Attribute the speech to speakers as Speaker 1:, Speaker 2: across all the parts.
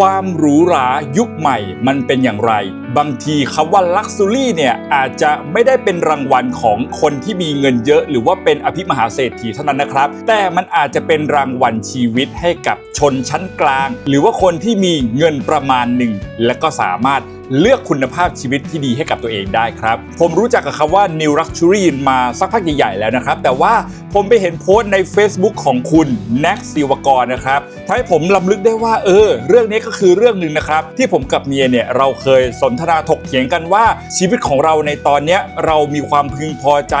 Speaker 1: ความหรูหรายุคใหม่มันเป็นอย่างไร บางทีคำว่า Luxury เนี่ยอาจจะไม่ได้เป็นรางวัลของคนที่มีเงินเยอะ หรือว่าเป็นอภิมหาเศรษฐีเท่านั้นนะครับ แต่มันอาจจะเป็นรางวัลชีวิตให้กับชนชั้นกลาง หรือว่าคนที่มีเงินประมาณหนึ่งและก็สามารถเลือกคุณภาพชีวิตที่ดีให้กับตัวเองได้ครับ ผมรู้จักกับคำว่า New Luxury มาสักพักใหญ่ๆแล้วนะครับ แต่ว่าผมไปเห็นโพสต์ใน Facebook ของคุณแน็กศิวกรนะครับทำให้ผมลำลึกได้ว่าเออ เรื่องนี้ก็คือเรื่องหนึ่งนะครับ ที่ผมกับเมียเนี่ยเราเคยสนทราถกเถียงกันว่าชีวิตของเราในตอนนี้เรามีความพึงพอใจ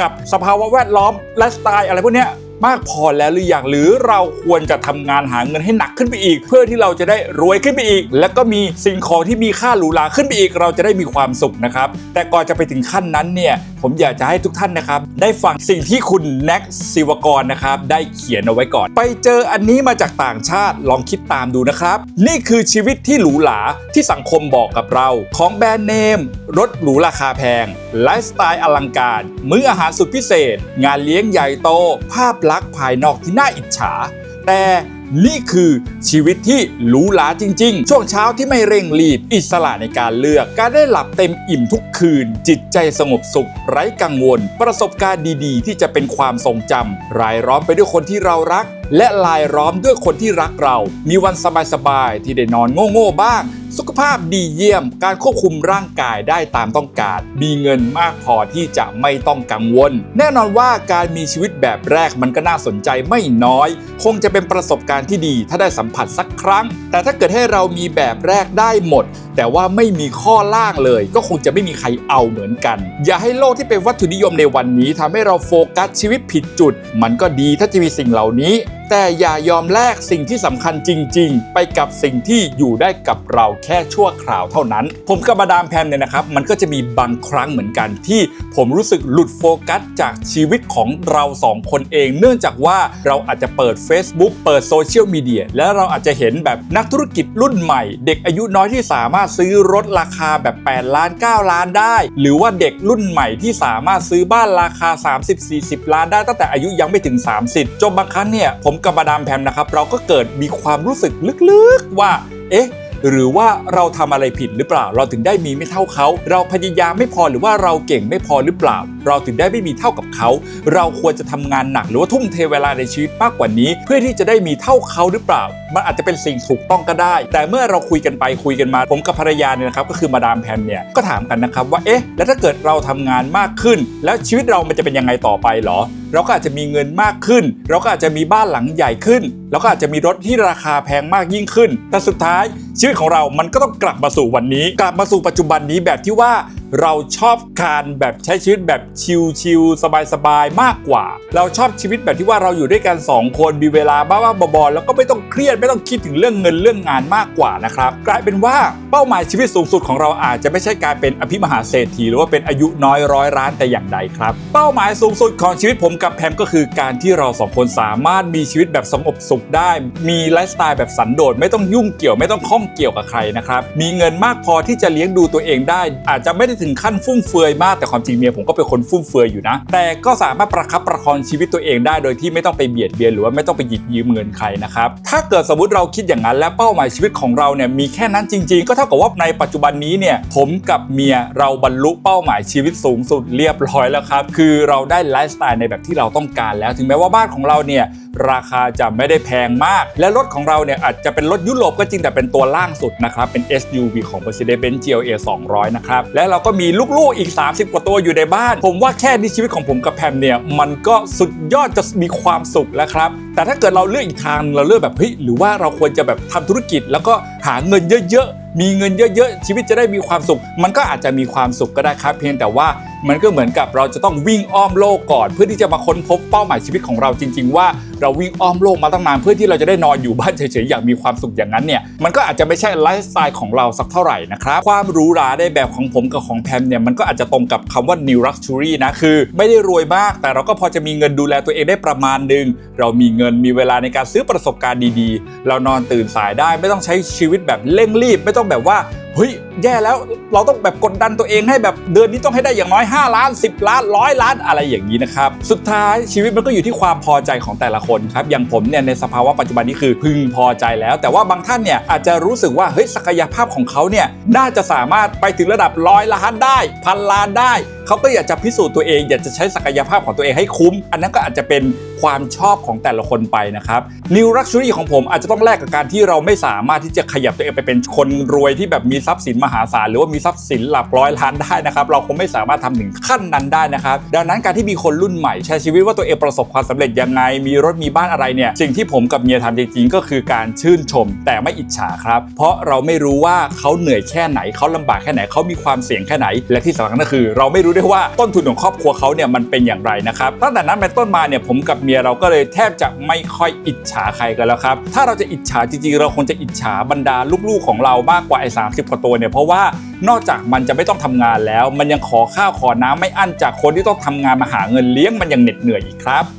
Speaker 1: กับสภาวะแวดล้อมไลฟ์สไตล์อะไรพวกนี้มากพอแล้วหรือยังหรือเราควรจะทำงานหาเงินให้หนักขึ้นไปอีก เพื่อที่เราจะได้รวยขึ้นไปอีก แล้วก็มีสิ่งของที่มีค่าหรูหราขึ้นไปอีก เราจะได้มีความสุขนะครับ แต่ก่อนจะไปถึงขั้นนั้นเนี่ย ผมอยากจะให้ทุกท่านนะครับ ได้ฟังสิ่งที่คุณแน็กศิวกรนะครับ ได้เขียนเอาไว้ก่อน ไปเจออันนี้มาจากต่างชาติลองคิดตามดูนะครับ นี่คือชีวิตที่หรูหราที่สังคมบอกกับเรา ของแบรนด์เนม รถหรูราคาแพงไลฟ์สไตล์อลังการ มื้ออาหารสุดพิเศษ งานเลี้ยงใหญ่โต ภาพลักษณ์ภายนอกที่น่าอิจฉา แต่ นี่คือชีวิตที่หรูหราจริง ๆ ช่วงเช้าที่ไม่เร่งรีบ อิสระในการเลือก การได้หลับเต็มอิ่มทุกคืน จิตใจสงบสุข ไร้กังวล ประสบการณ์ดีๆ ที่จะเป็นความทรงจำรายล้อมไปด้วยคนที่เรารัก และลายล้อมด้วยคนที่รักเรา มีวันสบายๆที่ได้นอนโง่ๆบ้าง สุขภาพดีเยี่ยม การควบคุมร่างกายได้ตามต้องการ มีเงินมากพอที่จะไม่ต้องกังวล แน่นอนว่าการมีชีวิตแบบแรกมันก็น่าสนใจไม่น้อย คงจะเป็นประสบการณ์ที่ดีถ้าได้สัมผัสสักครั้ง แต่ถ้าเกิดให้เรามีแบบแรกได้หมด แต่ว่าไม่มีข้อล่างเลย ก็คงจะไม่มีใครเอาเหมือนกัน อย่าให้โลกที่เป็นวัตถุนิยมในวันนี้ทำให้เราโฟกัสชีวิตผิดจุด มันก็ดีถ้าจะมีสิ่งเหล่านี้แต่อย่ายอมแลกสิ่งที่สำคัญจริง ๆ ไปกับสิ่งที่อยู่ได้กับเราแค่ชั่วคราวเท่านั้น ผมกับมาดามแพมเนี่ยนะครับ มันก็จะมีบางครั้งเหมือนกันที่ผมรู้สึกหลุดโฟกัสจากชีวิตของเราสองคนเอง เนื่องจากว่าเราอาจจะเปิด Facebook เปิดโซเชียลมีเดียแล้วเราอาจจะเห็นแบบนักธุรกิจรุ่นใหม่ เด็กอายุน้อยที่สามารถซื้อรถราคาแบบ 8 ล้าน 9 ล้านได้ หรือว่าเด็กรุ่นใหม่ที่สามารถซื้อบ้านราคา 30-40 ล้านได้ตั้งแต่อายุยังไม่ถึง 30 จนบางครั้งเนี่ยผมมกับมาดามแพมนะครับ เราก็เกิดมีความรู้สึกลึกๆว่า เอ๊ะ หรือว่าเราทำอะไรผิดหรือเปล่า เราถึงได้มีไม่เท่าเขา เราพยายามไม่พอหรือว่าเราเก่งไม่พอหรือเปล่า เราถึงได้ไม่มีเท่ากับเขา เราควรจะทำงานหนัก หรือว่าทุ่มเทเวลาในชีวิตมากกว่านี้ เพื่อที่จะได้มีเท่าเขาหรือเปล่า มันอาจจะเป็นสิ่งถูกต้องก็ได้ แต่เมื่อเราคุยกันไปคุยกันมา ผมกับภรรยาเนี่ยนะครับ ก็คือมาดามแพมเนี่ยก็ถามกันนะครับว่าเอ๊ะแล้วถ้าเกิดเราทำงานมากขึ้น แล้วชีวิตเรามันจะเป็นยังไงต่อไปหรอ เราก็อาจจะมีเงินมากขึ้น เราก็อาจจะมีบ้านหลังใหญ่ขึ้น เราก็อาจจะมีรถที่ราคาแพงมากยิ่งขึ้น แต่สุดท้ายชีวิตของเรามันก็ต้องกลับมาสู่วันนี้ กลับมาสู่ปัจจุบันนี้แบบที่ว่า เราชอบการแบบใช้ชีวิตแบบชิลๆสบายๆมากกว่า เราชอบชีวิตแบบที่ว่าเราอยู่ด้วยกัน 2 คนมีเวลาบ้าๆบอๆแล้วก็ไม่ต้องเครียดไม่ต้องคิดถึงเรื่องเงินเรื่องงานมากกว่านะครับกลายเป็นว่าเป้าหมายชีวิตสูงสุดของเราอาจจะไม่ใช่การเป็นอภิมหาเศรษฐีหรือว่าเป็นอายุน้อยร้อยล้านแต่อย่างใดครับเป้าหมายสูงสุดของชีวิตผมกับแพมก็คือการที่เราสองคนสามารถมีชีวิตแบบสงบสุขได้ มีไลฟ์สไตล์แบบสันโดษไม่ต้องยุ่งเกี่ยวไม่ต้องข้องเกี่ยวกับใครนะครับมีเงินมากพอที่จะเลี้ยงดูตัวเองได้ อาจจะไม่ได้ถึงขั้นฟุ่มเฟือยมากแต่ความจริงเมียผมก็เป็นคนฟุ่มเฟือยอยู่นะ แต่ก็สามารถประคับประคองชีวิตตัวเองได้โดยที่ไม่ต้องไปเบียดเบียนหรือว่าไม่ต้องไปหยิบยืมเงินใครนะครับถ้าเกิดสมมติเราคิดอย่างนั้นและเป้าหมายชีวิตของเราเนี่ยมีแค่นั้นจริง ๆ ก็เท่ากับว่าในปัจจุบันนี้เนี่ยผมกับเมียเราบรรลุเป้าหมายชีวิตสูงสุดเรียบร้อยแล้วครับคือเราได้ไลฟ์สไตล์ในแบบที่เราต้องการแล้วถึงแม้ว่าบ้านของเราเนี่ย ราคาจะไม่ได้แพงมาก และรถของเราเนี่ยอาจจะเป็นรถยุโรปก็จริงแต่เป็นตัวล่างสุดนะครับ เป็น SUV ของ Mercedes-Benz GLA 200 นะครับ และเราก็มีลูกๆอีก 30 กว่าตัวอยู่ในบ้าน ผมว่าแค่นี้ชีวิตของผมกับแพมเนี่ย มันก็สุดยอดจะมีความสุขแล้วครับ แต่ถ้าเกิดเราเลือกอีกทางเราเลือกแบบเฮ้ยหรือว่าเราควรจะแบบทำธุรกิจ แล้วก็หาเงินเยอะๆมีเงินเยอะๆชีวิตจะได้มีความสุข มันก็อาจจะมีความสุขก็ได้ครับ เพียงแต่ว่า มันก็เหมือนกับเราจะต้องวิ่งอ้อมโลกก่อน เพื่อที่จะมาค้นพบเป้าหมายชีวิตของเราจริง ๆ ว่าเราวิ่งอ้อมโลกมาตั้งนานเพื่อที่เราจะได้นอนอยู่บ้านเฉยๆอย่างมีความสุขอย่างนั้นเนี่ยมันก็อาจจะไม่ใช่ไลฟ์สไตล์ของเราสักเท่าไหร่นะครับความหรูหราในแบบของผมกับของแพมเนี่ยมันก็อาจจะตรงกับคำว่า new luxury นะคือไม่ได้รวยมากแต่เราก็พอจะมีเงินดูแลตัวเองได้ประมาณหนึ่งเรามีเงินมีเวลาในการซื้อประสบการณ์ดีๆ เรานอนตื่นสายได้ไม่ต้องใช้ชีวิตแบบเร่งรีบ ไม่ต้องแบบว่าเฮ้ยแย่แล้วเราต้องแบบกดดันตัวเองให้แบบเดือนนี้ต้องให้ได้อย่างน้อย 5 ล้าน 10 ล้านร้อยล้านอะไรอย่างนี้นะครับ สุดท้ายชีวิตมันก็อยู่ที่ความพอใจของแต่ละคนครับ อย่างผมเนี่ยในสภาวะปัจจุบันนี้คือพึงพอใจแล้ว แต่ว่าบางท่านเนี่ยอาจจะรู้สึกว่าเฮ้ยศักยภาพของเขาเนี่ยน่าจะสามารถไปถึงระดับร้อยล้านได้พันล้านได้เขาก็อยากจะพิสูจน์ตัวเอง อยากจะใช้ศักยภาพของตัวเองให้คุ้ม อันนั้นก็อาจจะเป็นความชอบของแต่ละคนไปนะครับ New Luxury ของผมอาจจะต้องแลกกับการที่เราไม่สามารถที่จะขยับตัวเองไปเป็นคนรวยที่แบบมีทรัพย์สินมหาศาลหรือว่ามีทรัพย์สินหลักร้อยล้านได้นะครับ เราคงไม่สามารถทำถึงขั้นนั้นได้นะครับ ดังนั้นการที่มีคนรุ่นใหม่ใช้ชีวิตว่าตัวเองประสบความสำเร็จยังไง มีรถมีบ้านอะไรเนี่ยสิ่งที่ผมกับเมียทำจริงๆก็คือการชื่นชม แต่ไม่อิจฉาครับ เพราะเราไม่รู้ว่าเขาเหนื่อยแค่ไหนเขาลำบากแค่ไหนเขามีความเสี่ยงแค่ไหน และที่สำคัญก็คือ เราไม่รู้ด้วยว่าต้นทุนของครอบครัวเขาเนี่ยมันเป็นอย่างไรนะครับตั้งแต่นั้นเป็นต้นมาเนี่ยผมกับเมียเราก็เลยแทบจะไม่ค่อยอิจฉาใครกันแล้วครับถ้าเราจะอิจฉาจริงๆเราคงจะอิจฉาบรรดาลูกๆของเรามากกว่าไอ้สามสิบกว่าตัวเนี่ยเพราะว่านอกจากมันจะไม่ต้องทำงานแล้ว มันยังขอข้าวขอน้ำไม่อั้นจากคนที่ต้องทำงานมาหาเงินเลี้ยงมันยังเหน็ดเหนื่อยอีกครับ